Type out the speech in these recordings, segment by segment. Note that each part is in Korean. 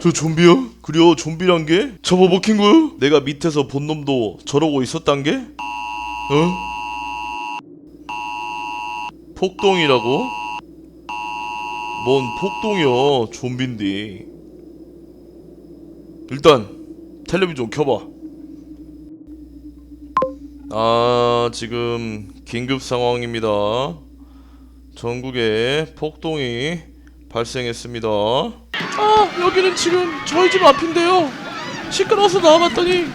저 좀비야? 그려 좀비란 게? 잡아먹힌 거야? 내가 밑에서 본 놈도 저러고 있었단 게? 어? 폭동이라고? 뭔 폭동이야 좀비인데 일단 텔레비전 켜봐 아 지금 긴급 상황입니다 전국에 폭동이 발생했습니다 아 여기는 지금 저희 집 앞인데요 시끄러워서 나와봤더니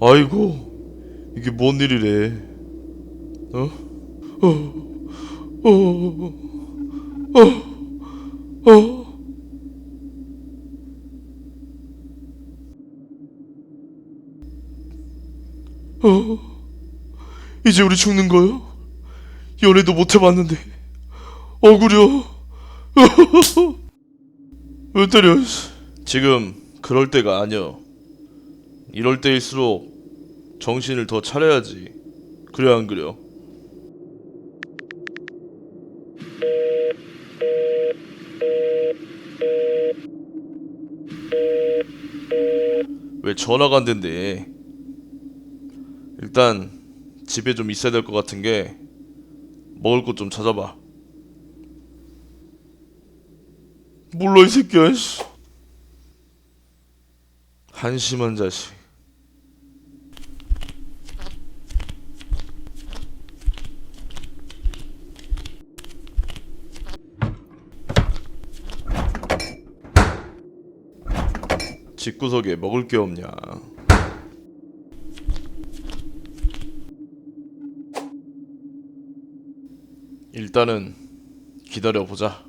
아이고 이게 뭔 일이래 어? 어? 어? 어? 어? 어? 이제 우리 죽는 거요? 연애도 못 해봤는데. 억울려 왜 때려? 지금 그럴 때가 아니여 이럴 때일수록 정신을 더 차려야지. 그래 안 그려 왜 전화가 안 된대 일단 집에 좀 있어야 될 것 같은 게 먹을 것 좀 찾아봐. 몰라 이 새끼야 씨. 한심한 자식. 집구석에 먹을 게 없냐 일단은 기다려 보자.